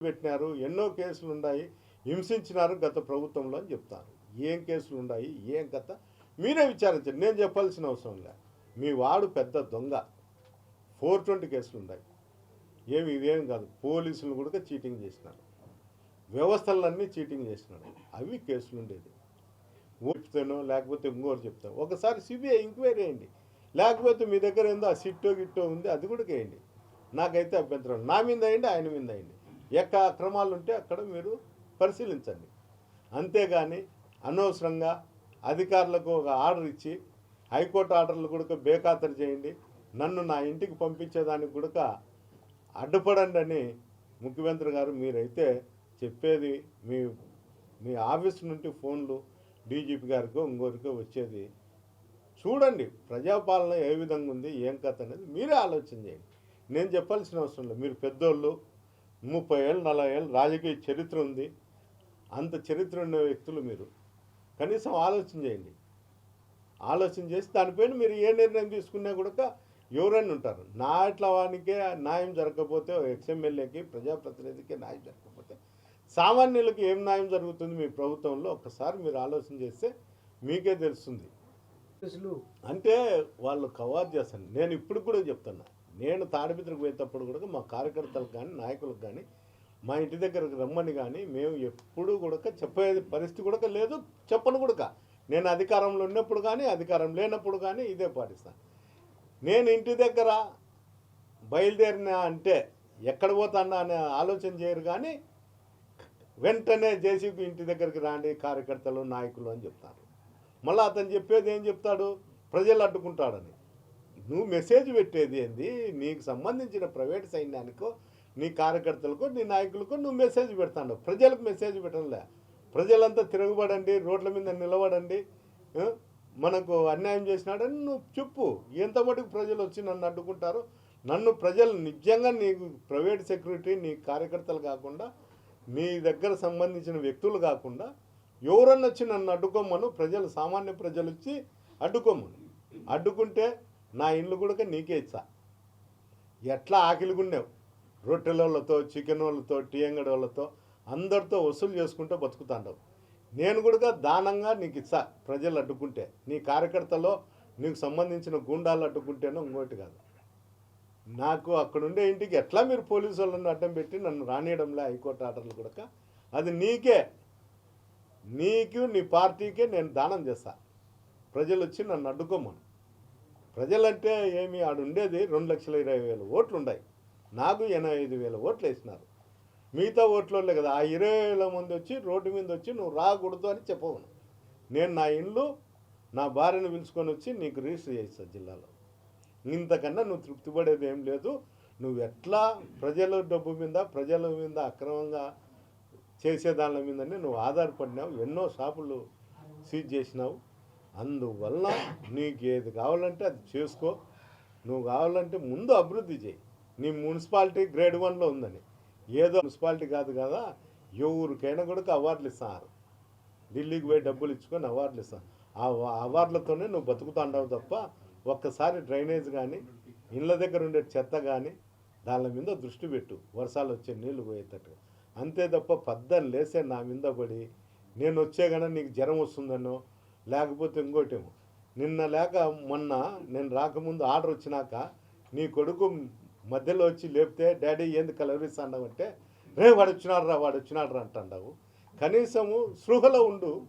పెట్టినారు ఎన్నో కేసులు ఉన్నాయి హింసించినారు గత ప్రభుత్వంలో అని చెప్తారు. ఏం కేసులు ఉన్నాయి ఏం కథ? మీరే విచారించండి. నేను చెప్పాల్సిన అవసరం లే మీ వాడు పెద్ద దొంగ. ఫోర్ ట్వంటీ కేసులు ఉన్నాయి. ఏమి ఇవేం కాదు. పోలీసులు కూడా చీటింగ్ చేసినారు. వ్యవస్థలన్నీ చీటింగ్ చేసినాడు అవి కేసులు ఉండేది. చెప్తానో లేకపోతే ఇంకోటి చెప్తాను. ఒకసారి సిబిఐ ఎంక్వైరీ వేయండి లేకపోతే మీ దగ్గర ఏందో ఆ సిట్టో గిట్టో ఉంది అది కూడా వేయండి నాకైతే అభ్యంతరం నా మీద అయ్యండి ఆయన మీద అయ్యండి ఎక్క అక్రమాలు ఉంటే అక్కడ మీరు పరిశీలించండి. అంతేగాని అనవసరంగా అధికారులకు ఒక ఆర్డర్ ఇచ్చి హైకోర్టు ఆర్డర్లు కూడా బేఖాతరు చేయండి. నన్ను నా ఇంటికి పంపించేదానికి కూడా అడ్డుపడండి అని ముఖ్యమంత్రి గారు మీరైతే చెప్పేది మీ మీ ఆఫీస్ నుండి ఫోన్లు డీజీపీ గారికో ఇంకోరికో వచ్చేది. చూడండి ప్రజాపాలన ఏ విధంగా ఉంది ఏం కథ అనేది మీరే ఆలోచన చేయండి. నేను చెప్పాల్సిన అవసరం లేదు. మీరు పెద్దోళ్ళు ముప్పై ఏళ్ళు నలభై ఏళ్ళు రాజకీయ చరిత్ర ఉంది. అంత చరిత్ర ఉన్న వ్యక్తులు మీరు. కనీసం ఆలోచన చేయండి. ఆలోచన చేసి దానిపైన మీరు ఏ నిర్ణయం తీసుకున్నా కూడా ఎవరైనా ఉంటారు. నా ఇట్లా వానికే న్యాయం జరగకపోతే ఎక్స్ఎమ్మెల్యేకి ప్రజాప్రతినిధికి న్యాయం జరగకపోతే సామాన్యులకు ఏం న్యాయం జరుగుతుంది మీ ప్రభుత్వంలో ఒక్కసారి మీరు ఆలోచన చేస్తే మీకే తెలుస్తుంది. అంటే వాళ్ళు కవార్ చేస్తాను నేను ఇప్పుడు కూడా చెప్తున్నా. నేను తాడిపిత్రకు పోయేటప్పుడు కూడా మా కార్యకర్తలకు కానీ నాయకులకు కానీ మా ఇంటి దగ్గరకు రమ్మని కానీ మేము ఎప్పుడు కూడా చెప్పేది పరిస్థితి కూడా లేదు చెప్పను కూడా నేను అధికారంలో ఉన్నప్పుడు కానీ అధికారం లేనప్పుడు కానీ ఇదే పాటిస్తాను నేను ఇంటి దగ్గర బయలుదేరిన అంటే ఎక్కడ పోతానా అనే ఆలోచన చేయరు కానీ వెంటనే జేసీబీ ఇంటి దగ్గరికి రాండి కార్యకర్తలు నాయకులు అని చెప్తారు. మళ్ళీ అతను చెప్పేది ఏం చెప్తాడు? ప్రజలు అడ్డుకుంటాడని నువ్వు మెసేజ్ పెట్టేది ఏంది? నీకు సంబంధించిన ప్రైవేట్ సైన్యానికో నీ కార్యకర్తలకు నీ నాయకులకు నువ్వు మెసేజ్ పెడతాను ప్రజలకు మెసేజ్ పెట్టడంలే ప్రజలంతా తిరగబడండి రోడ్ల మీద నిలబడండి మనకు అన్యాయం చేసినాడని నువ్వు చెప్పు. ఎంత మటుకు ప్రజలు వచ్చి నన్ను అడ్డుకుంటారు? నన్ను ప్రజలు నిజంగా నీకు ప్రైవేట్ సెక్యూరిటీ నీ కార్యకర్తలు కాకుండా నీ దగ్గర సంబంధించిన వ్యక్తులు కాకుండా ఎవరన్నా వచ్చి నన్ను అడ్డుకోమను ప్రజలు సామాన్య ప్రజలు వచ్చి అడ్డుకోమను. అడ్డుకుంటే నా ఇల్లు కూడా నీకే ఇచ్చా. ఎట్లా ఆకిలిగుండేవు రొట్టెలతో చికెన్ వాళ్ళతో టీ అంగడి వాళ్ళతో అందరితో వసూలు చేసుకుంటూ బతుకుతాండవు. నేను కూడా దానంగా నీకు ఇచ్చా ప్రజలు అడ్డుకుంటే. నీ కార్యకర్తలో నీకు సంబంధించిన గూండాలు అడ్డుకుంటేనో ఇంకోటి కాదు. నాకు అక్కడుండే ఇంటికి ఎట్లా మీరు పోలీసు వాళ్ళని అడ్డం పెట్టి నన్ను రానియడంలే హైకోర్టు ఆర్డర్లు కూడా అది నీకే. నీకు నీ పార్టీకే నేను దానం చేస్తా. ప్రజలు వచ్చి నన్ను అడ్డుకోమను. ప్రజలంటే ఏమి ఆడు ఉండేది రెండు లక్షల ఇరవై వేల ఓట్లు ఉన్నాయి నాకు ఎనభై ఐదు వేల ఓట్లు వేసినారు. మిగతా ఓట్లు కదా ఆ ఇరవై వేల మంది వచ్చి రోడ్డు మీద వచ్చి నువ్వు రాకూడదు అని చెప్పవను. నేను నా ఇండ్లు నా భార్యను పిలుచుకొని వచ్చి నీకు రిజిస్టర్ చేస్తా జిల్లాలో. ఇంతకన్నా నువ్వు తృప్తి పడేది ఏం లేదు. నువ్వు ఎట్లా ప్రజల డబ్బు మీద ప్రజల మీద అక్రమంగా చేసే దాని మీదనే నువ్వు ఆధారపడినావు. ఎన్నో షాపులు సీజ్ చేసినావు. అందువల్ల నీకు ఏది కావాలంటే అది చేసుకో. నువ్వు కావాలంటే ముందు అభివృద్ధి చేయి. నీ మున్సిపాలిటీ గ్రేడ్ వన్లో ఉందని. ఏదో మున్సిపాలిటీ కాదు కదా ఎవరికైనా కూడా అవార్డులు ఇస్తారు. ఢిల్లీకి పోయి డబ్బులు ఇచ్చుకొని అవార్డులు ఇస్తాను ఆ అవార్డులతోనే నువ్వు బతుకుతాండవు తప్ప ఒక్కసారి డ్రైనేజ్ కానీ ఇళ్ళ దగ్గర ఉండే చెత్త కానీ దాని మీద దృష్టి పెట్టు. వర్షాలు వచ్చే నీళ్ళు పోయేటట్టు అంతే తప్ప పద్దలు లేసే నా మీద పడి నేను వచ్చే కన్నా నీకు జ్వరం వస్తుందనో లేకపోతే ఇంకోటేమో. నిన్న లేక మొన్న నేను రాకముందు ఆర్డర్ వచ్చినాక నీ కొడుకు మధ్యలో వచ్చి లేపితే డాడీ ఏంది కలవరిస్తాండవు అంటే రే వాడు వచ్చినాడు రా వాడు వచ్చినాడు రా అంటాండావు. కనీసము సృహలో ఉండు.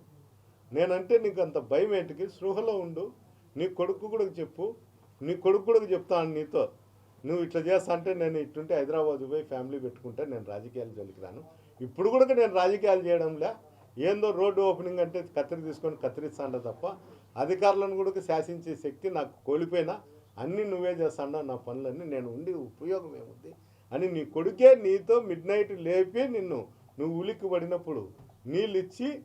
నేనంటే నీకు అంత భయం ఏంటికి? సృహలో ఉండు. నీ కొడుకు కూడా చెప్పు. నీ కొడుకు కూడా చెప్తాను నీతో. నువ్వు ఇట్లా చేస్తా అంటే నేను ఇట్టుంటే హైదరాబాద్ పోయి ఫ్యామిలీ పెట్టుకుంటే నేను రాజకీయాలు జోలికి రాను. ఇప్పుడు కూడా నేను రాజకీయాలు చేయడంలే ఏందో రోడ్డు ఓపెనింగ్ అంటే కత్తిరి తీసుకొని కత్తిరిస్తాండ తప్ప అధికారులను కూడా శాసించే శక్తి నాకు కోల్పోయినా అన్నీ నువ్వే చేస్తాడా నా పనులన్నీ నేను ఉండి ఉపయోగం ఏముంది? అని నీ కొడుకే నీతో మిడ్ నైట్ లేపి నిన్ను నువ్వు ఉలిక్కి పడినప్పుడు నీళ్ళు ఇచ్చి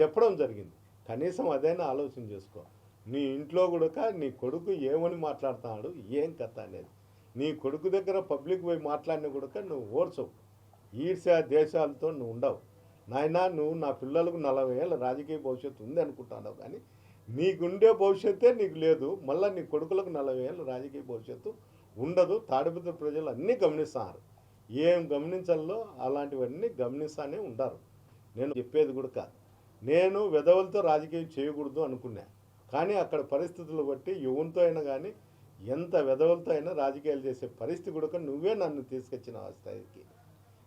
చెప్పడం జరిగింది. కనీసం అదైనా ఆలోచన చేసుకో. నీ ఇంట్లో కూడా నీ కొడుకు ఏమని మాట్లాడుతున్నాడు ఏం కథ అనేది? నీ కొడుకు దగ్గర పబ్లిక్ పోయి మాట్లాడిన కూడా నువ్వు ఓర్చవు. ఈర్ష్య దేశాలతో నువ్వు ఉండవు. నాయనా నువ్వు నా పిల్లలకు నలభై ఏళ్ళ రాజకీయ భవిష్యత్తు ఉంది అనుకుంటున్నావు కానీ నీకుండే భవిష్యత్తే నీకు లేదు. మళ్ళీ నీ కొడుకులకు నలభై ఏళ్ళ రాజకీయ భవిష్యత్తు ఉండదు. తాడిపత్రి ప్రజలు అన్నీ గమనిస్తున్నారు ఏం గమనించాలో అలాంటివన్నీ గమనిస్తానే ఉంటారు. నేను చెప్పేది కూడా కాదు. నేను విధవులతో రాజకీయం చేయకూడదు అనుకున్నా. కానీ అక్కడ పరిస్థితులు బట్టి ఎవరితో అయినా కానీ ఎంత విధవులతో అయినా రాజకీయాలు చేసే పరిస్థితి కూడా నువ్వే నన్ను తీసుకొచ్చిన ఆ స్థాయికి.